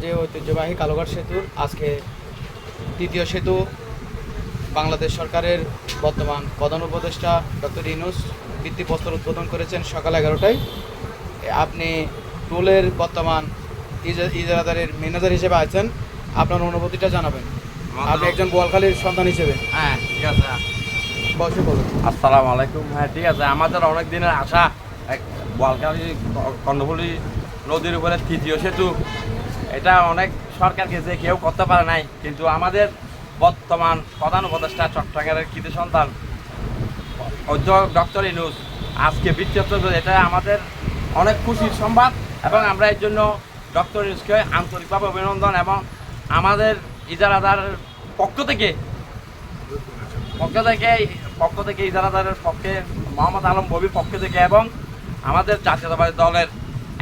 যে ঐতিহ্যবাহী কালোঘাট সেতুর আজকে তৃতীয় সেতু। বাংলাদেশ সরকারের বর্তমান প্রধান উপদেষ্টা ডক্টর ইনুস ভিত্তিপ্রস্তর উদ্বোধন করেছেন সকাল এগারোটায়। আপনি টোলের বর্তমান ইজা- ইজারাদারের ম্যানেজার হিসেবে আছেন। আপনার অনুভূতিটা জানাবেন। আপনি একজন বোয়ালখালীর সন্তান হিসেবে। হ্যাঁ ঠিক আছে। বসে বলুন। আসসালামু আলাইকুম। হ্যাঁ ঠিক আছে। আমাদের অনেক দিনের আশা এক বোয়ালখালী কর্ণফুলি নদীর উপরে তৃতীয় সেতু। এটা অনেক সরকারকে যে কেউ করতে পারে নাই, কিন্তু আমাদের বর্তমান প্রধান উপদেষ্টা চট্টগ্রামের কৃতি সন্তান অধ্যাপক ডক্টর ইনুস আজকে বৃত্তিত্ব এটা আমাদের অনেক খুশির সংবাদ এবং আমরা এর জন্য ডক্টর ইনুসকে আন্তরিকভাবে অভিনন্দন এবং আমাদের ইজারাদার পক্ষ থেকে পক্ষ থেকে পক্ষ থেকে ইজারাদারের পক্ষে মোহাম্মদ আলম ববির পক্ষ থেকে এবং আমাদের জাতীয়তাবাদী দলের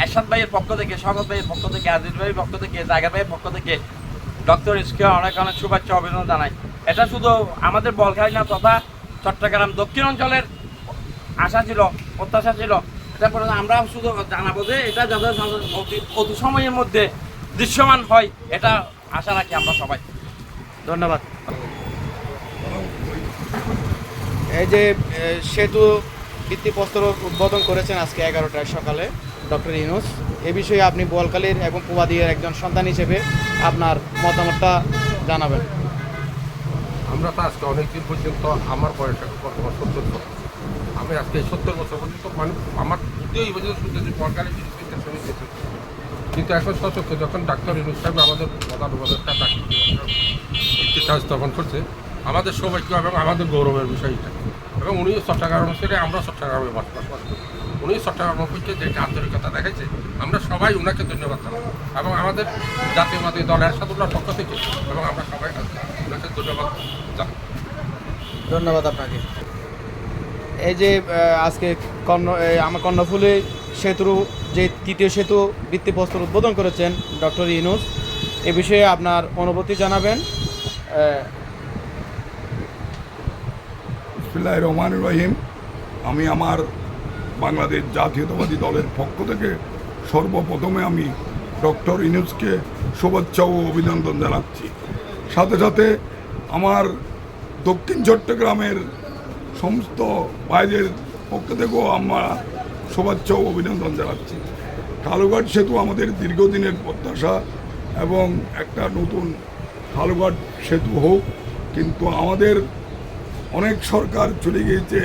এরশাদ ভাইয়ের পক্ষ থেকে শকত ভাইয়ের পক্ষ থেকে, আজিজ ভাইয়ের পক্ষ থেকে জায়গা ভাইয়ের পক্ষ থেকে ডক্টর ইসকে অনেক অনেক শুভেচ্ছা, অভিনন্দন জানাই। এটা শুধু আমাদের বলখালী না, তথা চট্টগ্রাম দক্ষিণ অঞ্চলের আশা ছিল, প্রত্যাশা ছিল। এটা পরে আমরা শুধু জানাব যে এটা যাতে অতি- সময়ের মধ্যে দৃশ্যমান হয়, এটা আশা রাখি আমরা সবাই। ধন্যবাদ। এই যে সেতু ভিত্তিপ্রস্তর উদ্বোধন করেছেন আজকে এগারোটায় সকালে। ডক্টর ইউনুস, এ বিষয়ে আপনি বোয়ালকালীর এবং পুবাদিয়ার একজন সন্তান হিসেবে আপনার মতামতটা জানাবেন। আমরা তো আজকে অনেকদিন পর্যন্ত আমার বয়স এখন বর্তমান সত্তর বছর। আমি আজকে সত্তর বছর পর্যন্ত মানে আমার দ্বিতীয় পর্যন্ত শুনতেছি সরকারি কিন্তু এখন সচক্ষ যখন ডাক্তার ইনুস সাহেব আমাদের প্রধান উপদেষ্টা চিকিৎসা স্থাপন করছে, আমাদের সৌভাগ্য এবং আমাদের গৌরবের বিষয় এটা। এবং উনি চট্টগ্রাম ছেড়ে আমরা চট্টগ্রামে বসবাস করি। উনি চট্টগ্রাম অফিসে যে আন্তরিকতা দেখাইছে আমরা সবাই ওনাকে ধন্যবাদ জানাব এবং আমাদের জাতীয়বাদী দল এরশাদুল্লাহর পক্ষ থেকে এবং আমরা সবাই ওনাকে ধন্যবাদ জানাব ধন্যবাদ আপনাকে। এই যে আজকে কর্ণ এই আমার কর্ণফুলি সেতুর যে তৃতীয় সেতু বৃত্তি ভিত্তিপ্রস্তর উদ্বোধন করেছেন ডক্টর ইনুস এ বিষয়ে আপনার অনুভূতি জানাবেন। রহমান রহিম। আমি আমার বাংলাদেশ জাতীয়তাবাদী দলের পক্ষ থেকে সর্বপ্রথমে আমি ডক্টর ইনুসকে শুভেচ্ছা ও অভিনন্দন জানাচ্ছি। সাথে সাথে আমার দক্ষিণ চট্টগ্রামের সমস্ত বাইরের পক্ষ থেকেও আমরা শুভেচ্ছা ও অভিনন্দন জানাচ্ছি। কালুঘাট সেতু আমাদের দীর্ঘদিনের প্রত্যাশা এবং একটা নতুন কালুঘাট সেতু হোক, কিন্তু আমাদের অনেক সরকার চলে গিয়েছে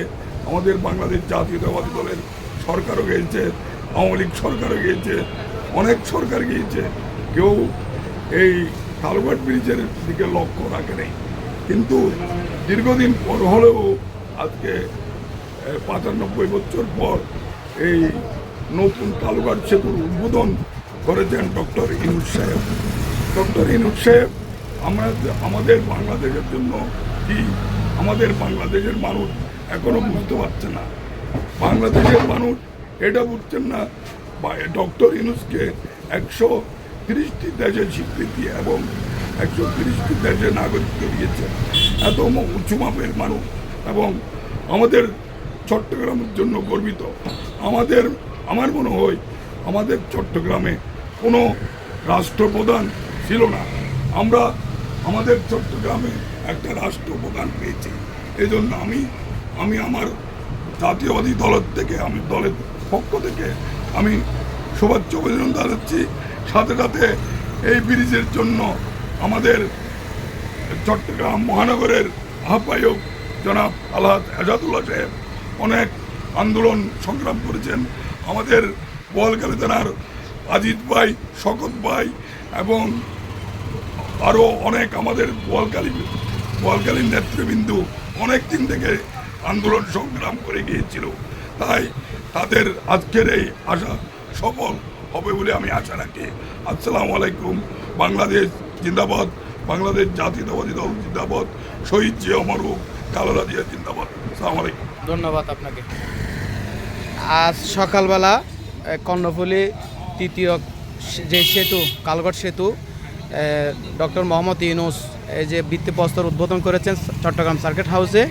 আমাদের বাংলাদেশ জাতীয়তাবাদী দলের সরকারও গিয়েছে, আওয়ামী লীগ সরকারও গিয়েছে, অনেক সরকার গিয়েছে। কেউ এই কালুঘাট ব্রিজের দিকে লক্ষ্য রাখে নেই কিন্তু দীর্ঘদিন পর হলেও আজকে পঁচানব্বই বছর পর এই নতুন কালুঘাট সেতুর উদ্বোধন করেছেন ডক্টর ইনুস সাহেব। ডক্টর ইনুস সাহেব, আমরা আমাদের বাংলাদেশের জন্য কি? আমাদের বাংলাদেশের মানুষ এখনও বুঝতে পারছে না। বাংলাদেশের মানুষ এটা বুঝছেন না ডক্টর ইনুসকে একশো তিরিশটি দেশের স্বীকৃতি এবং একশো তিরিশটি দেশের নাগরিকত্ব দিয়েছে। এত উঁচু মাপের মানুষ এবং আমাদের চট্টগ্রামের জন্য গর্বিত। আমাদের, আমার মনে হয় আমাদের চট্টগ্রামে কোনো রাষ্ট্রপ্রধান ছিল না। আমরা আমাদের চট্টগ্রামে একটা রাষ্ট্রপ্রধান পেয়েছি। এই জন্য আমি আমি আমার জাতীয়বাদী দলের থেকে, আমি দলের পক্ষ থেকে আমি শুভেচ্ছা অভিনন্দন জানাচ্ছি। সাথে সাথে এই ব্রিজের জন্য আমাদের চট্টগ্রাম মহানগরের আহ্বায়ক জনাব আলহাদ এজাদুল্লাহ সাহেব অনেক আন্দোলন সংগ্রাম করেছেন। আমাদের বোয়ালখালী থানার আজিত ভাই, শকত ভাই এবং আরও অনেক আমাদের বোয়ালখালী বোয়ালখালীর নেতৃবৃন্দ অনেক দিন থেকে আন্দোলন সংগ্রাম করে গিয়েছিল। তাই তাদের আজকের এই আশা সফল হবে বলে আমি আশা রাখি। আসসালামু আলাইকুম। বাংলাদেশ জিন্দাবাদ। বাংলাদেশ জাতীয়তাবাদী দল জিন্দাবাদ। শহীদ জিয়া মারুফ খালেদা জিয়া জিন্দাবাদ। সালাম আলাইকুম। ধন্যবাদ আপনাকে। আজ সকালবেলা কর্ণফুলী তৃতীয় যে সেতু কালগড় সেতু ডক্টর মোহাম্মদ ইউনুস এই যে ভিত্তিপ্রস্তর উদ্বোধন করেছেন চট্টগ্রাম সার্কিট হাউসে।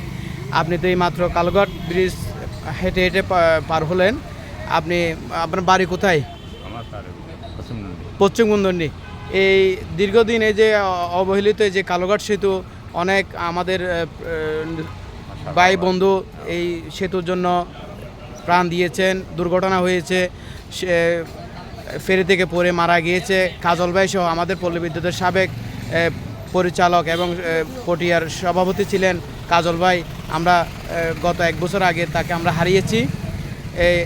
আপনি তো এই মাত্র কালগড় ব্রিজ হেঁটে হেঁটে পার হলেন। আপনি আপনার বাড়ি কোথায়? পশ্চিম কুন্দন্ডি এই দীর্ঘদিন এই যে অবহেলিত যে কালোঘাট সেতু অনেক আমাদের ভাই বন্ধু এই সেতুর জন্য প্রাণ দিয়েছেন দুর্ঘটনা হয়েছে সে ফেরি থেকে পড়ে মারা গিয়েছে। কাজল ভাই সহ আমাদের পল্লী বিদ্যুতের সাবেক পরিচালক এবং পটিয়ার সভাপতি ছিলেন। কাজল ভাই আমরা গত এক বছর আগে তাকে আমরা হারিয়েছি। এই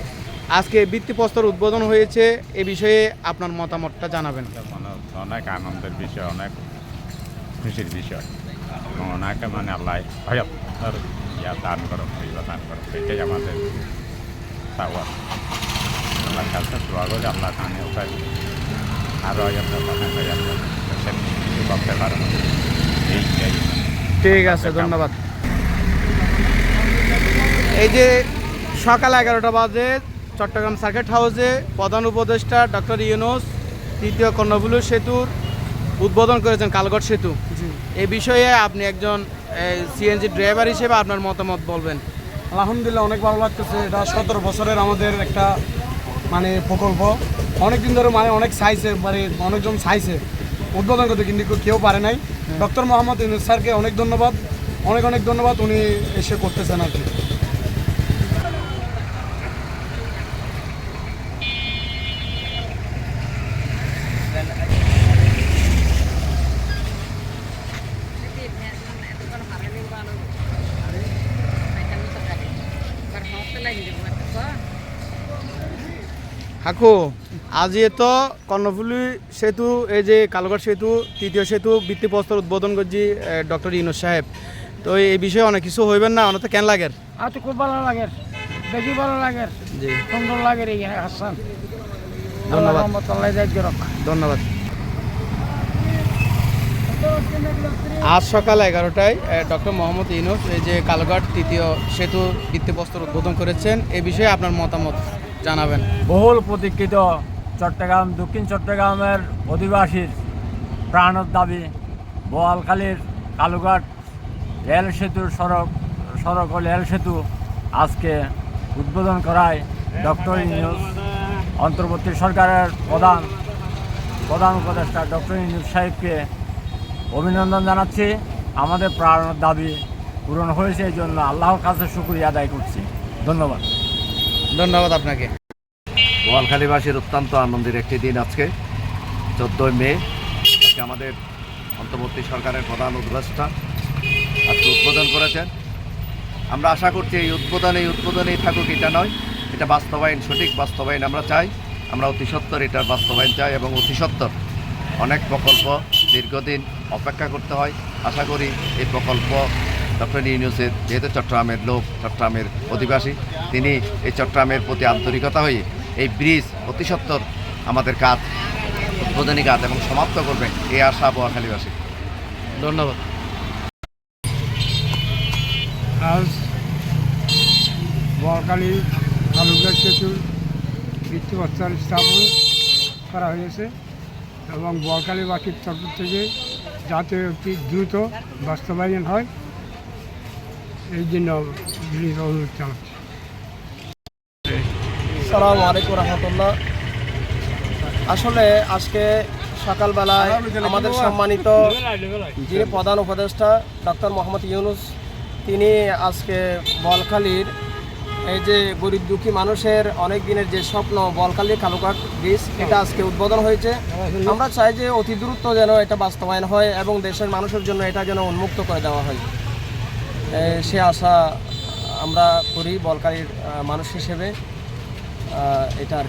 আজকে ভিত্তিপ্রস্তর উদ্বোধন হয়েছে এ বিষয়ে আপনার মতামতটা জানাবেন। অনেক আনন্দের বিষয় অনেক খুশির বিষয়। ওনাকে মানে আল্লাহ ইয়া দান করো দান করো এটাই আমাদের আল্লাহর কাছে দোয়া করে আল্লাহ কানে ওখানে আরও করতে পারেন এইটাই ঠিক আছে ধন্যবাদ। এই যে সকাল এগারোটা বাজে চট্টগ্রাম সার্কিট হাউসে প্রধান উপদেষ্টা ডক্টর ইউনুস তৃতীয় কর্ণফুলু সেতুর উদ্বোধন করেছেন কালগড় সেতু। এই বিষয়ে আপনি একজন সিএনজি ড্রাইভার হিসেবে আপনার মতামত বলবেন। আলহামদুলিল্লাহ অনেক ভালো লাগতেছে। এটা সতেরো বছরের আমাদের একটা মানে প্রকল্প। অনেক দিন ধরে মানে অনেক চাইছে মানে অনেকজন চাইছে। উদ্বোধন করতে কিন্তু কেউ পারে নাই। ডক্টর মোহাম্মদ ইউনুস স্যারকে অনেক ধন্যবাদ। অনেক অনেক ধন্যবাদ উনি এসে করতেছেন আর কি। হাকু আজি তো কর্ণফুলি সেতু এই যে কালগড় সেতু তৃতীয় সেতু ভিত্তিপ্রস্তর উদ্বোধন করছি ডক্টর ইউনুস সাহেব। তো এই বিষয়ে অনেক কিছু হইবেন না অনেক কেন লাগের? আর তো খুব ভালো লাগে বেশি ভালো লাগে জি। সুন্দর লাগে এই হাসান। ধন্যবাদ। ধন্যবাদ। আজ সকাল এগারোটায় ডক্টর মোহাম্মদ ইউনুস এই যে কালঘাট তৃতীয় সেতু ভিত্তিপ্রস্তর উদ্বোধন করেছেন এ বিষয়ে আপনার মতামত? জানাবেন। বহুল প্রতীক্ষিত চট্টগ্রাম, দক্ষিণ চট্টগ্রামের অধিবাসীর প্রাণের দাবি, বোয়ালখালীর কালুঘাট রেল সেতুর সড়ক সড়ক ও রেল সেতু আজকে উদ্বোধন করায় ডক্টর ইউনুস। অন্তর্বর্তী সরকারের প্রধান প্রধান উপদেষ্টা ডক্টর ইউনুস সাহেবকে অভিনন্দন জানাচ্ছি। আমাদের প্রাণের দাবি পূরণ হয়েছে, এই জন্য আল্লাহর কাছে শুক্রিয়া আদায় করছি। ধন্যবাদ। ধন্যবাদ আপনাকে। বোয়ালখালীবাসীর অত্যন্ত আনন্দের একটি দিন আজকে, চোদ্দোই মে, আজকে আমাদের অন্তর্বর্তী সরকারের প্রধান উপদেষ্টা আজকে উদ্বোধন করেছেন। আমরা আশা করছি এই উদ্বোধন, এই উদ্বোধনেই থাকুক, এটা নয়, এটা বাস্তবায়ন সঠিক বাস্তবায়ন আমরা চাই, আমরা অতি সত্তর এটার বাস্তবায়ন চাই এবং অতি সত্তর অনেক প্রকল্প দীর্ঘদিন অপেক্ষা করতে হয়। আশা করি এই প্রকল্প ডক্টর ইউনুসের যেহেতু চট্টগ্রামের লোক চট্টগ্রামের অধিবাসী তিনি এই চট্টগ্রামের প্রতি আন্তরিকতা হয়ে এই ব্রিজ অতি সত্তর আমাদের কাজ উদ্বোধনী কাজ এবং সমাপ্ত করবে এই আশা বোয়াখালীবাসী ধন্যবাদ। আজ বলকালী কালুঘাট সেতুর ভিত্তিপ্রস্তর স্থাপন করা হয়েছে এবং বলকালীবাসীর তরফ থেকে যাতে অতি দ্রুত বাস্তবায়ন হয়। এই জন্য অনুরোধ জানাচ্ছি সালাম আলাইকুম রহমতুল্লাহ। আসলে আজকে সকালবেলায় আমাদের সম্মানিত যিনি প্রধান উপদেষ্টা ডক্টর মোহাম্মদ ইউনুস তিনি আজকে বলখালির এই যে গরিব দুঃখী মানুষের অনেক দিনের যে স্বপ্ন বলখালি কালুকাট ব্রিজ এটা আজকে উদ্বোধন হয়েছে। আমরা চাই যে অতি দ্রুত যেন এটা বাস্তবায়ন হয় এবং দেশের মানুষের জন্য এটা যেন উন্মুক্ত করে দেওয়া হয়। সে আশা আমরা করি বলকারীর মানুষ হিসেবে এটা আর।